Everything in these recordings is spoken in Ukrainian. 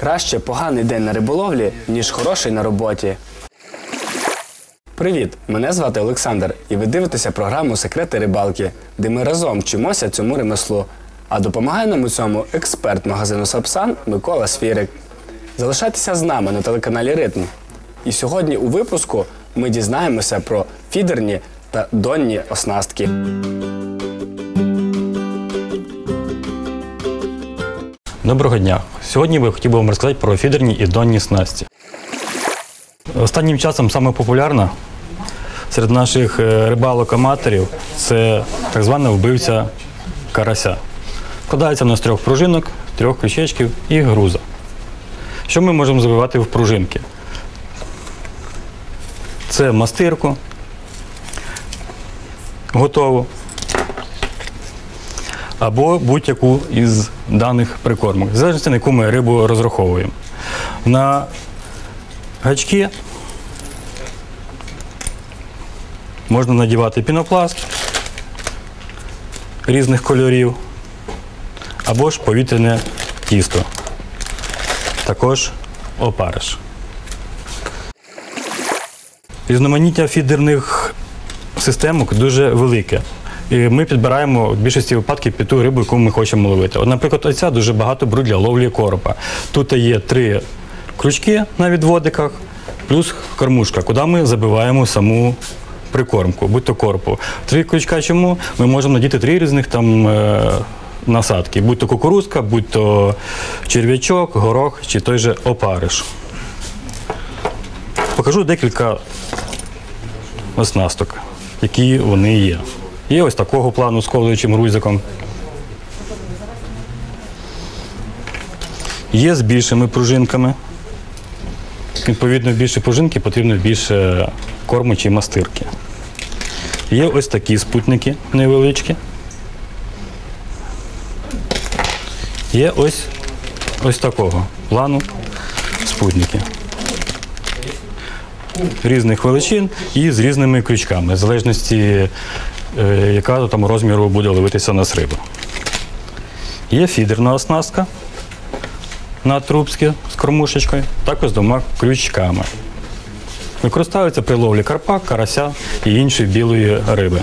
Краще поганий день на риболовлі, ніж хороший на роботі. Привіт! Мене звати Олександр, і ви дивитеся програму Секрети рибалки, де ми разом вчимося цьому ремеслу. А допомагає нам у цьому експерт магазину Сапсан Микола Сфірик. Залишайтеся з нами на телеканалі Ритм. І сьогодні у випуску ми дізнаємося про фідерні та донні оснастки. Доброго дня. Сьогодні би хотів би вам розказати про фідерні і донні снасті. Останнім часом саме популярна серед наших е, рибалок-аматорів це так звана вбивця карася. Складається вона з трьох пружинок, трьох крючечків і груза. Що ми можемо забивати в пружинки? Це мастирку, готову, або будь-яку із даних прикормок, в залежності на яку ми рибу розраховуємо. На гачки можна надівати пінопласт різних кольорів, або ж повітряне тісто, також опариш. Різноманіття фідерних системок дуже велике. І ми підбираємо в більшості випадків під ту рибу, яку ми хочемо ловити. От, наприклад, оця дуже багато беруть для ловлі коропа. Тут є три крючки на відводиках, плюс кормушка, куди ми забиваємо саму прикормку, будь то корпу. Три крючка чому? Ми можемо надіти три різних там. е, Насадки, будь то кукурузка, будь то черв'ячок, горох чи той же опариш. Покажу декілька оснасток, які вони є. Є ось такого плану з ковзуючим грузиком. Є з більшими пружинками. Відповідно, більше пружинки потрібно більше корму чи мастирки. Є ось такі спутники невеличкі. Є ось ось такого плану спутники різних величин і з різними крючками, в залежності, яка там розміру буде ловитися на риба. Є фідерна оснастка на трубські з кормушечкою, також з двома крючками. Використовується при ловлі карпа, карася і іншої білої риби.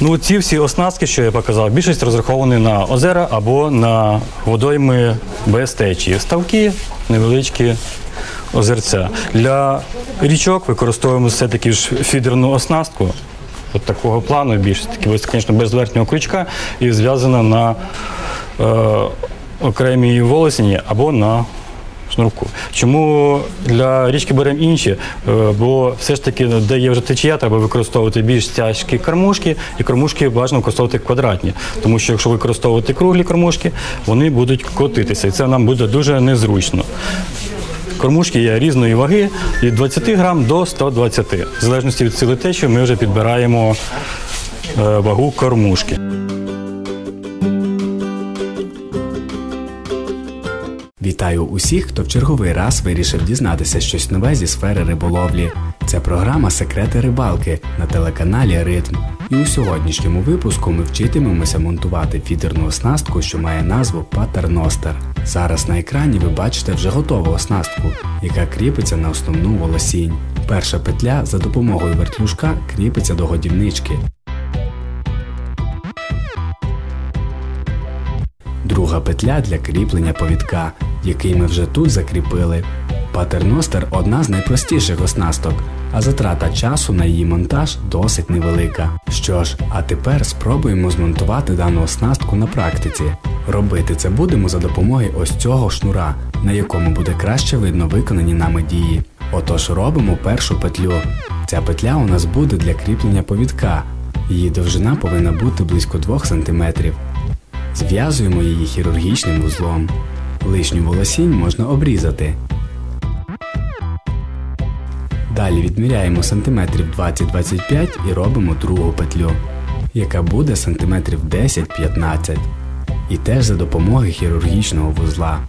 Ну, ці всі оснастки, що я показав, більшість розраховані на озера або на водойми без течії. Ставки, невеличкі озерця. Для річок використовуємо все-таки ж фідерну оснастку. От такого плану більше таки, ось, звісно, без верхнього крючка і зв'язана на е, окремій волосіні або на шнурку. Чому для річки беремо інші? Е, Бо все ж таки, де є вже течія, треба використовувати більш тяжкі кормушки, і кормушки бажано використовувати квадратні. Тому що якщо використовувати круглі кормушки, вони будуть котитися, і це нам буде дуже незручно. Кормушки є різної ваги від 20 грам до 120. В залежності від сили течії ми вже підбираємо е, вагу кормушки. Вітаю усіх, хто в черговий раз вирішив дізнатися щось нове зі сфери риболовлі. Це програма Секрети рибалки на телеканалі Ритм. І у сьогоднішньому випуску ми вчитимемося монтувати фідерну оснастку, що має назву Патерностер. Зараз на екрані ви бачите вже готову оснастку, яка кріпиться на основну волосінь. Перша петля за допомогою вертлюжка кріпиться до годівнички. Друга петля для кріплення повідка, який ми вже тут закріпили. Патерностер одна з найпростіших оснасток, а затрата часу на її монтаж досить невелика. Що ж, а тепер спробуємо змонтувати дану оснастку на практиці. Робити це будемо за допомогою ось цього шнура, на якому буде краще видно виконані нами дії. Отож робимо першу петлю. Ця петля у нас буде для кріплення повідка. Її довжина повинна бути близько 2 см. Зв'язуємо її хірургічним вузлом. Лишню волосінь можна обрізати. Далі відміряємо сантиметрів 20-25 і робимо другу петлю, яка буде сантиметрів 10-15. І теж за допомогою хірургічного вузла.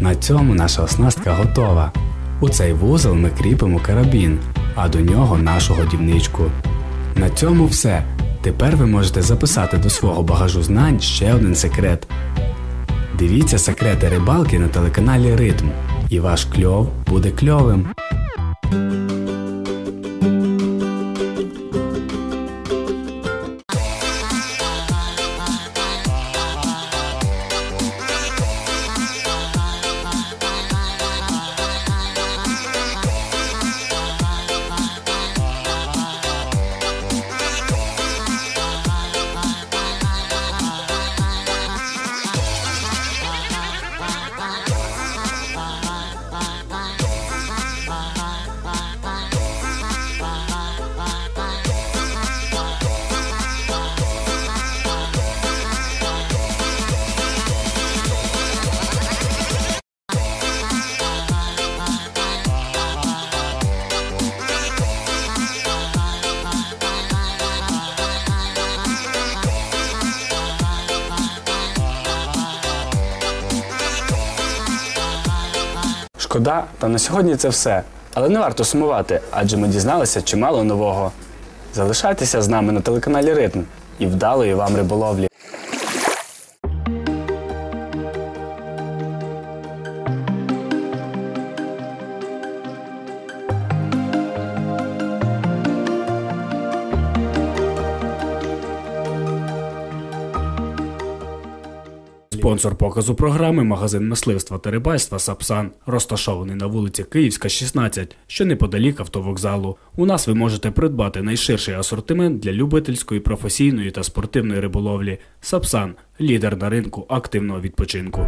На цьому наша оснастка готова. У цей вузол ми кріпимо карабін, а до нього нашу годівничку. На цьому все. Тепер ви можете записати до свого багажу знань ще один секрет. Дивіться секрети рибалки на телеканалі Ритм, і ваш кльов буде кльовим. Шкода, та на сьогодні це все. Але не варто сумувати, адже ми дізналися чимало нового. Залишайтеся з нами на телеканалі Ритм і вдалої вам риболовлі. Спонсор показу програми магазин мисливства та рибальства Сапсан, розташований на вулиці Київська, 16, що неподалік автовокзалу. У нас ви можете придбати найширший асортимент для любительської, професійної та спортивної риболовлі. Сапсан лідер на ринку активного відпочинку.